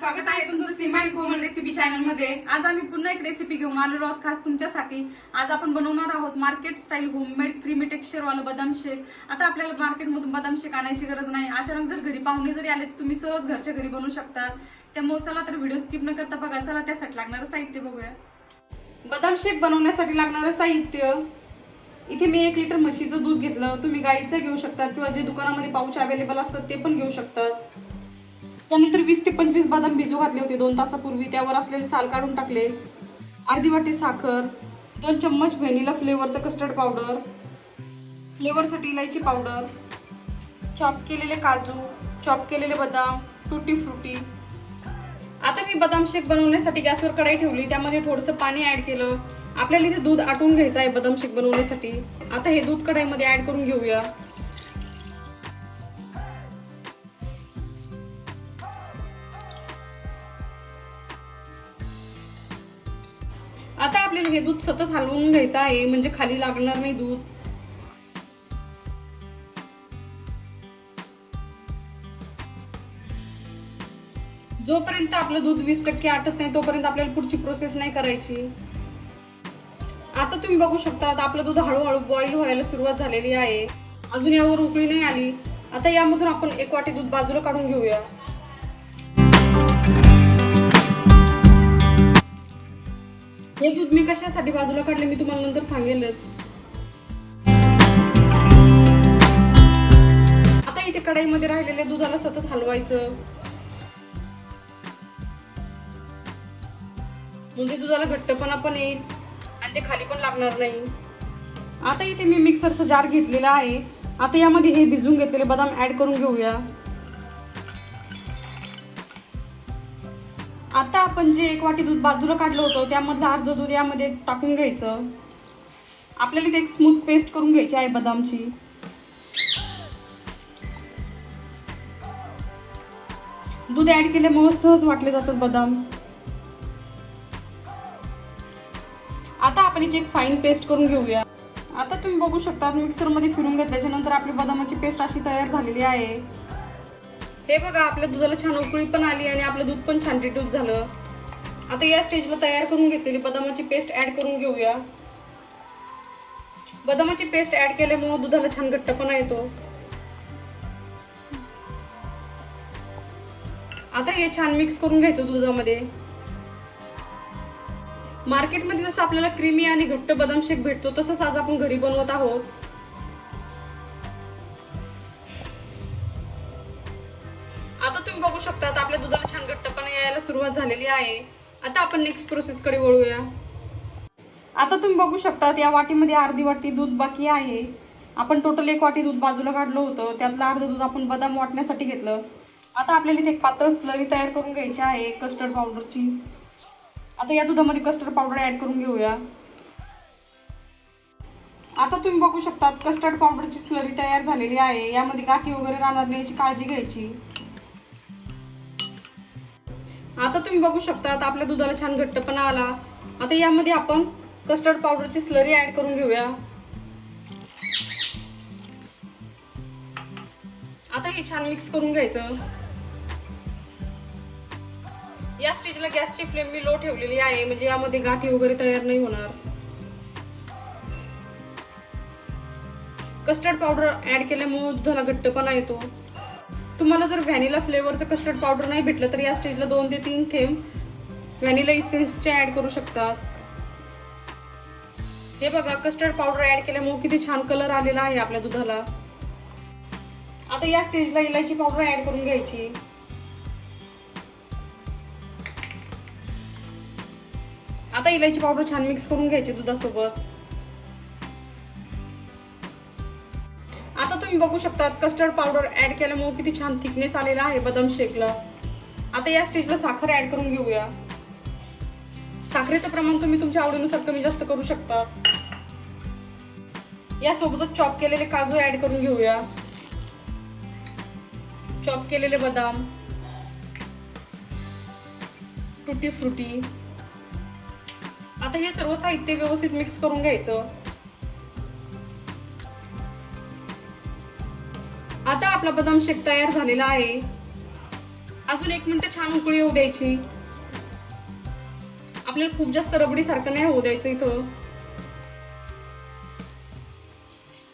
स्वागत आहे तुमचं सीमा अँड कोमल रेसिपी चॅनलमध्ये. आज आम्ही पुन्हा एक रेसिपी घेऊन आलेलो आहोत खास तुमच्यासाठी. आज आपण बनवणार आहोत market style homemade creamy texture वाला बदाम शेक. आता आपल्याला मार्केटमधून बदाम शेक आणायची गरज नाही. अचानक जर घरी पाहुणे जरी आले तर तुम्ही सहज घरच्या घरी बनवू शकता. त्यामुळे चला तर व्हिडिओ स्किप न करता बघा. चला त्यासाठी लागणारं साहित्य बघूया. बदाम शेक बनवण्यासाठी लागणारं साहित्य. इथे मी एक लिटर म्हशीचं दूध घेतलं. तुम्ही गाईचं घेऊ शकता किंवा जे दुकानामध्ये पाऊच अवेलेबल असतात ते पण घेऊ शकतात त्यानंतर वीस ते पंचवीस बदाम भिजू घातले होते. दोन तासापूर्वी त्यावर असलेले साल काढून टाकले. अर्धी वाटी साखर दोन चम्मच व्हॅनिला फ्लेवरचं कस्टर्ड पावडर फ्लेवरसाठी इलायची पावडर चॉप केलेले काजू चॉप केलेले बदाम टुटी फ्रुटी आता मी बदाम शेक बनवण्यासाठी गॅसवर कढाई ठेवली. त्यामध्ये थोडंसं पाणी ॲड केलं. आपल्याला इथे दूध आटून घ्यायचं आहे बदाम शेक बनवण्यासाठी. आता हे दूध कढाईमध्ये ॲड करून घेऊया. आता आपल्याला हे दूध सतत हलवून घ्यायचं आहे म्हणजे खाली लागणार नाही दूध. जोपर्यंत आपलं दूध वीस टक्के आटत नाही तोपर्यंत आपल्याला पुढची प्रोसेस नाही करायची. आता तुम्ही बघू शकता आता आपलं दूध हळूहळू बॉईल व्हायला सुरुवात झालेली आहे. अजून यावर उकळी नाही आली. आता यामधून आपण एक वाटी दूध बाजूला काढून घेऊया. हे दूध मी कशासाठी बाजूला काढले मी तुम्हाला नंतर सांगेलच. आता इथे कढाईमध्ये राहिलेल्या दुधाला सतत हलवायचं. म्हणजे दुधाला घट्टपणा पण येईल आणि ते खाली पण लागणार नाही. आता इथे मी मिक्सरचं जार घेतलेला आहे. आता यामध्ये हे भिजवून घेतलेले बदाम ऍड करून घेऊया. आता आपण जे एक वाटी दूध बाजूला काढलं होतं त्यामधलं अर्ध दूध यामध्ये टाकून घ्यायचं. आपल्याला इथे एक स्मूथ पेस्ट करून घ्यायची आहे बदामची. दूध ऍड केल्यामुळे सहज वाटले जातात बदाम. आता आपण याची एक फाईन पेस्ट करून घेऊया. आता तुम्ही बघू शकता मिक्सरमध्ये फिरून घेतल्याच्या नंतर आपली बदामाची पेस्ट अशी तयार झालेली आहे. हे बघा आपल्या दुधाला छान उकळी पण आली आणि आपलं दूध पण छान रिड्यूस झालं. आता या स्टेजला तयार करून घेतलेली बदामाची पेस्ट ऍड करून घेऊया. बदामाची पेस्ट ऍड केल्यामुळे दुधाला छान घट्टपणा येतो. आता हे छान मिक्स करून घ्यायचं दुधामध्ये. मार्केटमध्ये जसं आपल्याला क्रीमी आणि घट्ट बदाम शेक भेटतो तसंच आज आपण घरी बनवत आहोत. आता तुम्ही बघू शकता आता आपल्या दुधाला छान घट्टपणा यायला सुरुवात झालेली आहे. आता आपण नेक्स्ट प्रोसेस कडे वळूया. आता तुम्ही बघू शकता या वाटीमध्ये अर्धी वाटी दूध बाकी आहे. आपण टोटल एक वाटी दूध बाजूला काढलं होतं त्यातलं अर्ध दूध आपण बदाम वाटण्यासाठी घेतलं. आता आपल्याला इथे एक पातळ स्लरी तयार करून घ्यायची आहे कस्टर्ड पावडरची आता या दुधामध्ये कस्टर्ड पावडर ऍड करून घेऊया. आता तुम्ही बघू शकता कस्टर्ड पावडरची स्लरी तयार झालेली आहे. यामध्ये गाठी वगैरे राहणार नाही याची काळजी घ्यायची. आता तुम्ही बघू शकता आता आपल्या दुधाला छान घट्टपणा आला. आता यामध्ये आपण कस्टर्ड पावडरची स्लरी ऍड करून घेऊया. आता हे छान मिक्स करून घ्यायचं. या स्टेजला गॅसची फ्लेम मी लो ठेवलेली आहे म्हणजे यामध्ये गाठी वगैरे तयार नाही होणार. कस्टर्ड पावडर ऍड केल्यामुळे दुधाला घट्टपणा येतो. तुम्हाला जर व्हॅनिला फ्लेवरचं कस्टर्ड पावडर नाही भेटलं तर या स्टेजला दोन ते तीन थेंब व्हॅनिला इसेन्सचे ऍड करू शकतात हे बघा कस्टर्ड पावडर ऍड केल्यामुळे किती छान कलर आलेला आहे आपल्या दुधाला. आता या स्टेजला इलायची पावडर ऍड करून घ्यायची. आता इलायची पावडर छान मिक्स करून घ्यायची दुधासोबत. आता तुम्ही बघू शकता कस्टर्ड पावडर ऍड केल्यामुळे किती छान थिकनेस आलेला आहे बदाम शेकला. आता या स्टेजला साखर ऍड करून घेऊया. साखरेचं प्रमाण तुम्ही तुमच्या आवडीनुसार कमी जास्त करू शकता. या सोबतच चॉप केलेले काजू ऍड करून घेऊया. चॉप केलेले बदाम. टुटी फ्रुटी आता हे सर्व साहित्य व्यवस्थित मिक्स करून घ्यायचं. आता आपला बदाम शेक तयार झालेला आहे. अजून एक मिनिट छान उकळी येऊ द्यायची. आपल्याला खूप जास्त रबडी सारखं नाही होऊ द्यायचं इथं.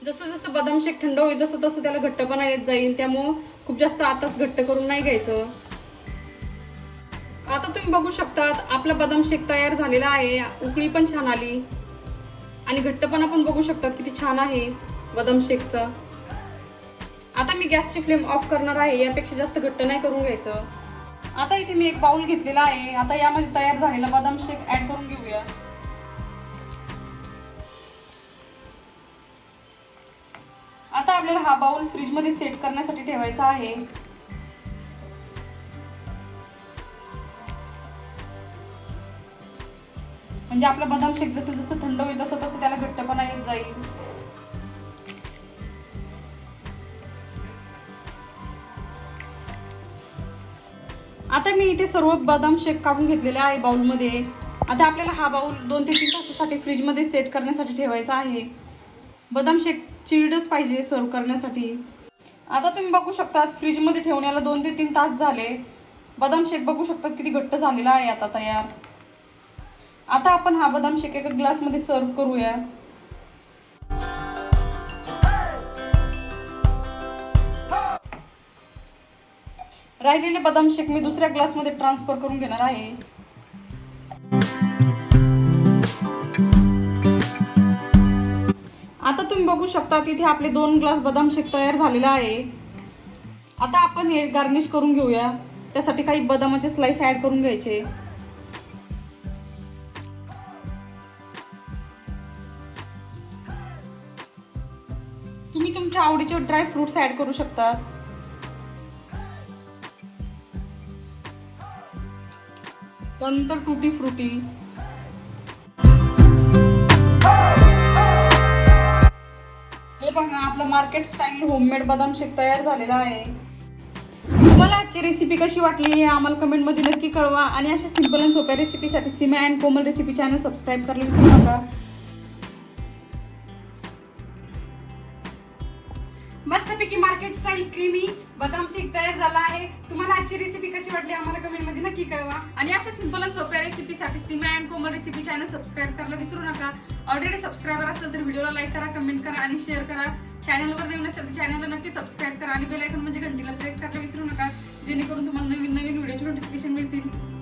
जसं जसं बदाम शेक थंड होईल जसं तसं त्याला घट्टपणा येत जाईल. त्यामुळं खूप जास्त आताच घट्ट करून नाही घ्यायचं. आता तुम्ही बघू शकतात आपला बदाम शेक तयार झालेला आहे. उकळी पण छान आली. आणि घट्टपणा पण बघू शकतात किती छान आहे बदाम शेकचा. आता मी गॅसची फ्लेम ऑफ करणार आहे यापेक्षा जास्त घट्ट नाही करून घ्यायचं. आता इथे मी एक बाउल घेतलेला आहे. आता यामध्ये तयार झालेला बदाम शेक ऍड करून घेऊया. आता आपल्याला हा बाउल फ्रीजमध्ये सेट करण्यासाठी ठेवायचा आहे. म्हणजे आपला बदाम शेक जसं जसं थंड होईल तसं तसं त्याला घट्टपणा येत जाईल. आता मी इथे सर्व बदाम शेक काढून घेतलेले आहे बाउलमध्ये. आता आपल्याला हा बाउल दोन ते तीन तासासाठी फ्रीजमध्ये सेट करण्यासाठी ठेवायचा आहे. बदाम शेक चिरडच पाहिजे सर्व करण्यासाठी. आता तुम्ही बघू शकता फ्रीजमध्ये ठेवण्याला दोन ते तीन तास झाले. बदाम शेक बघू शकता किती घट्ट झालेला आहे आता तयार. आता आपण हा बदाम शेक एका ग्लासमध्ये सर्व करूया. राहिलेले बदाम शेक मी दुसऱ्या ग्लासमध्ये ट्रान्सफर करून घेणार आहे. आता तुम्ही बघू शकता तिथे आपले दोन ग्लास बदाम शेक तयार झालेला आहे. आता आपण हे गार्निश करून घेऊया. त्यासाठी काही बदामाचे स्लाइस ऍड करून घ्यायचे. तुम्ही तुमच्या आवडीचे ड्राय फ्रुट्स ऍड करू शकता. नंतर टुटी फ्रुटी. हे बघा आपलं मार्केट स्टाईल होममेड बदाम शेक तयार झालेला आहे. तुम्हाला आजची रेसिपी कशी वाटली हे आम्हाला कमेंटमध्ये नक्की कळवा आणि अशा सिंपल अँड सोप्या रेसिपीसाठी Seema and Komal recipe channel subscribe करायला विसरू नका. मस्तपैकी स्टाईल क्रीमी बदाम शेक तयार झाला आहे. तुम्हाला आजची रेसिपी कशी वाटली आम्हाला कमेंटमध्ये नक्की कळवा. आणि अशा सिंपल आणि सोप्या रेसिपीसाठी Seema and Komal recipe channel subscribe करायला विसरू नका. ऑलरेडी सबस्क्रायबर असेल तर व्हिडिओला लाईक करा कमेंट करा आणि शेअर करा. चॅनलवर नवीन असेल तर चॅनलला नक्की सबस्क्राईब करा आणि बेल आयकॉन म्हणजे घंटीला प्रेस करायला विसरू नका. जेणेकरून तुम्हाला नवीन नवीन व्हिडिओचे नोटिफिकेशन मिळतील.